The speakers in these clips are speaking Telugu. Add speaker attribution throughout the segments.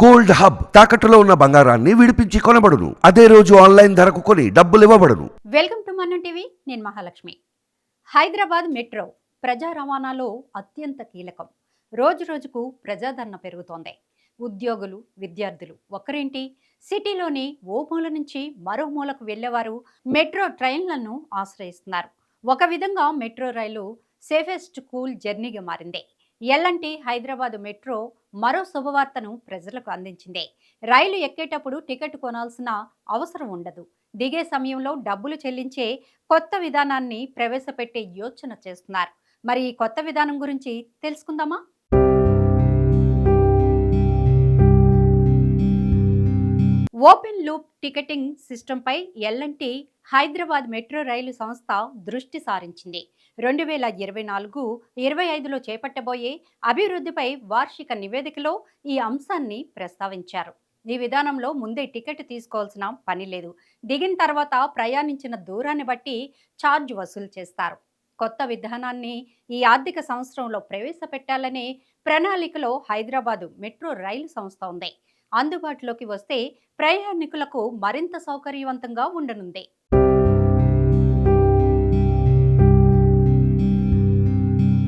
Speaker 1: గోల్డ్ హబ్ తాకట్టులో ఉన్న బంగారాన్ని విడిపించి కొనబడును. అదే రోజు ఆన్లైన్ ధరకు కొని డబ్బులు ఇవ్వబడును.
Speaker 2: వెల్కమ్ టు మన్నం టీవీ నేను మహాలక్ష్మి. హైదరాబాద్ మెట్రో ప్రజా రవాణాలో అత్యంత కీలకం. రోజు రోజుకు ప్రజాదరణ పెరుగుతోంది. ఉద్యోగులు విద్యార్థులు ఒకరేంటి సిటీలోని ఓ మూల నుంచి మరో మూలకు వెళ్ళేవారు మెట్రో ట్రైన్లను ఆశ్రయిస్తున్నారు. ఒక విధంగా మెట్రో రైలు సేఫెస్ట్ కూల్ జర్నీగా మారింది. ఎల్లంటి హైదరాబాద్ మెట్రో మరో శుభవార్తను ప్రజలకు అందించింది. రైలు ఎక్కేటప్పుడు టికెట్ కొనాల్సిన అవసరం ఉండదు. దిగే సమయంలో డబ్బులు చెల్లించే కొత్త విధానాన్ని ప్రవేశపెట్టే యోచన చేస్తున్నారు. మరి ఈ కొత్త విధానం గురించి తెలుసుకుందామా? Open loop ticketing సిస్టంపై L N T Hyderabad metro rail సంస్థ దృష్టి సారించింది. రెండు వేల ఇరవై నాలుగు ఇరవై ఐదులో చేపట్టబోయే అభివృద్ధిపై వార్షిక నివేదికలో ఈ అంశాన్ని ప్రస్తావించారు. ఈ విధానంలో ముందే టికెట్ తీసుకోవాల్సిన పని లేదు. దిగిన తర్వాత ప్రయాణించిన దూరాన్ని బట్టి ఛార్జ్ వసూలు చేస్తారు. కొత్త విధానాన్ని ఈ ఆర్థిక సంవత్సరంలో ప్రవేశపెట్టాలనే ప్రణాళికలో హైదరాబాదు మెట్రో రైలు సంస్థ ఉంది. అందుబాటులోకి వస్తే ప్రయాణికులకు మరింత సౌకర్యవంతంగా ఉండనుంది.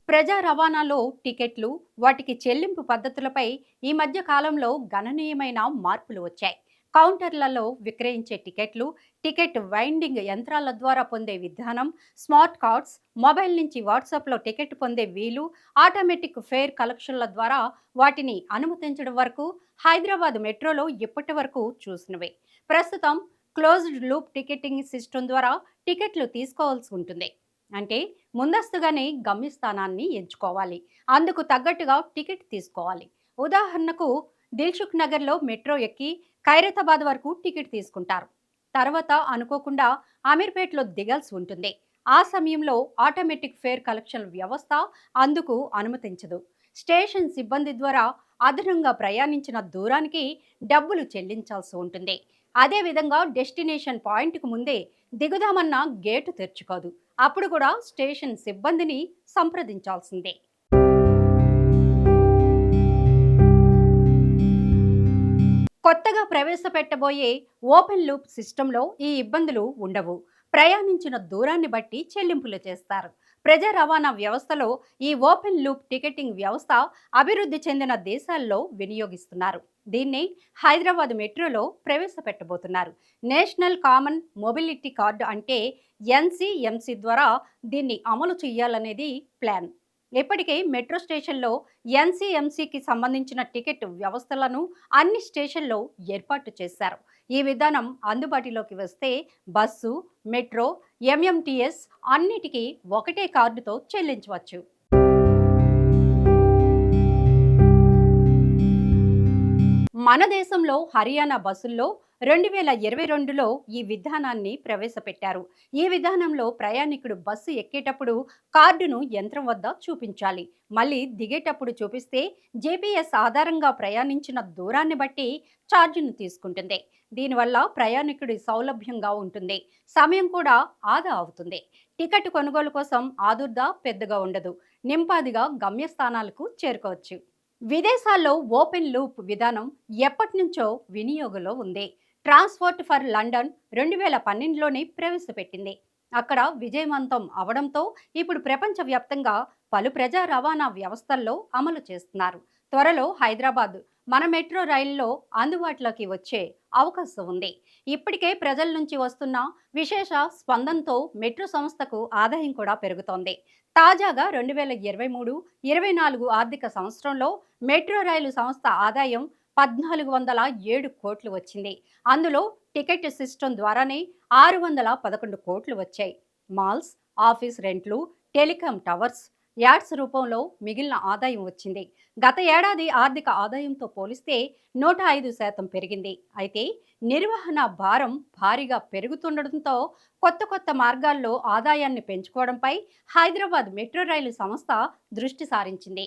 Speaker 2: ప్రజా రవాణాలో టికెట్లు వాటికి చెల్లింపు పద్ధతులపై ఈ మధ్య కాలంలో గణనీయమైన మార్పులు వచ్చాయి. కౌంటర్లలో విక్రయించే టికెట్లు టికెట్ వైండింగ్ యంత్రాల ద్వారా పొందే విధానం స్మార్ట్ కార్డ్స్ మొబైల్ నుంచి వాట్సాప్లో టికెట్ పొందే వీలు ఆటోమేటిక్ ఫేర్ కలెక్షన్ల ద్వారా వాటిని అనుమతించడం వరకు హైదరాబాద్ మెట్రోలో ఇప్పటి వరకు చూసినవే. ప్రస్తుతం క్లోజ్డ్ లూప్ టికెటింగ్ సిస్టమ్ ద్వారా టికెట్లు తీసుకోవాల్సి ఉంటుంది. అంటే ముందస్తుగానే గమ్యస్థానాన్ని ఎంచుకోవాలి. అందుకు తగ్గట్టుగా టికెట్ తీసుకోవాలి. ఉదాహరణకు దిల్సుఖ్ నగర్లో మెట్రో ఎక్కి ఖైరతాబాద్ వరకు టికెట్ తీసుకుంటారు. తర్వాత అనుకోకుండా అమీర్పేట్లో దిగాల్సి ఉంటుంది. ఆ సమయంలో ఆటోమేటిక్ ఫేర్ కలెక్షన్ వ్యవస్థ అందుకు అనుమతించదు. స్టేషన్ సిబ్బంది ద్వారా అదనంగా ప్రయాణించిన దూరానికి డబ్బులు చెల్లించాల్సి ఉంటుంది. అదేవిధంగా డెస్టినేషన్ పాయింట్కు ముందే దిగుదామన్న గేటు తెరుచుకోదు. అప్పుడు కూడా స్టేషన్ సిబ్బందిని సంప్రదించాల్సిందే. కొత్తగా ప్రవేశపెట్టబోయే ఓపెన్ లూప్ సిస్టంలో ఈ ఇబ్బందులు ఉండవు. ప్రయాణించిన దూరాన్ని బట్టి చెల్లింపులు చేస్తారు. ప్రజా రవాణా వ్యవస్థలో ఈ ఓపెన్ లూప్ టికెటింగ్ వ్యవస్థ అభివృద్ధి చెందిన దేశాల్లో వినియోగిస్తున్నారు. దీన్ని హైదరాబాద్ మెట్రోలో ప్రవేశపెట్టబోతున్నారు. నేషనల్ కామన్ మొబిలిటీ కార్డు అంటే ఎన్సీఎంసీ ద్వారా దీన్ని అమలు చేయాలనేది ప్లాన్. ఇప్పటికే మెట్రో స్టేషన్లో ఎన్సీఎంసీకి సంబంధించిన టికెట్ వ్యవస్థలను అన్ని స్టేషన్లో ఏర్పాటు చేశారు. ఈ విధానం అందుబాటులోకి వస్తే బస్సు మెట్రో ఎంఎంటీఎస్ అన్నిటికీ ఒకటే కార్డుతో చెల్లించవచ్చు. మన దేశంలో హర్యానా బస్సుల్లో రెండు వేల ఇరవై రెండులో ఈ విధానాన్ని ప్రవేశపెట్టారు. ఈ విధానంలో ప్రయాణికుడు బస్సు ఎక్కేటప్పుడు కార్డును యంత్రం వద్ద చూపించాలి. మళ్ళీ దిగేటప్పుడు చూపిస్తే జేపీఎస్ ఆధారంగా ప్రయాణించిన దూరాన్ని బట్టి ఛార్జీను తీసుకుంటుంది. దీనివల్ల ప్రయాణికుడి సౌలభ్యంగా ఉంటుంది. సమయం కూడా ఆదా అవుతుంది. టికెట్ కొనుగోలు కోసం ఆదుర్దా పెద్దగా ఉండదు. నింపాదిగా గమ్యస్థానాలకు చేరుకోవచ్చు. విదేశాల్లో ఓపెన్ లూప్ విధానం ఎప్పటి నుంచో వినియోగంలో ఉంది. ట్రాన్స్పోర్ట్ ఫర్ లండన్ రెండు వేల పన్నెండులోనే ప్రవేశపెట్టింది. అక్కడ విజయవంతం అవడంతో ఇప్పుడు ప్రపంచవ్యాప్తంగా పలు ప్రజా రవాణా వ్యవస్థల్లో అమలు చేస్తున్నారు. త్వరలో హైదరాబాద్ మన మెట్రో రైల్లో అందుబాటులోకి వచ్చే అవకాశం ఉంది. ఇప్పటికే ప్రజల నుంచి వస్తున్న విశేష స్పందనతో మెట్రో సంస్థకు ఆదాయం కూడా పెరుగుతోంది. తాజాగా రెండు వేల ఇరవై మూడు ఇరవై నాలుగు ఆర్థిక సంవత్సరంలో మెట్రో రైలు సంస్థ ఆదాయం పద్నాలుగు వందల ఏడు కోట్లు వచ్చింది. అందులో టికెట్ సిస్టమ్ ద్వారానే ఆరు వందల పదకొండు కోట్లు వచ్చాయి. మాల్స్ ఆఫీస్ రెంట్లు టెలికాం టవర్స్ యాడ్స్ రూపంలో మిగిలిన ఆదాయం వచ్చింది. గత ఏడాది ఆర్థిక ఆదాయంతో పోలిస్తే నూట ఐదు శాతం పెరిగింది. అయితే నిర్వహణ భారం భారీగా పెరుగుతుండటంతో కొత్త కొత్త మార్గాల్లో ఆదాయాన్ని పెంచుకోవడంపై హైదరాబాద్ మెట్రో రైలు సంస్థ దృష్టి సారించింది.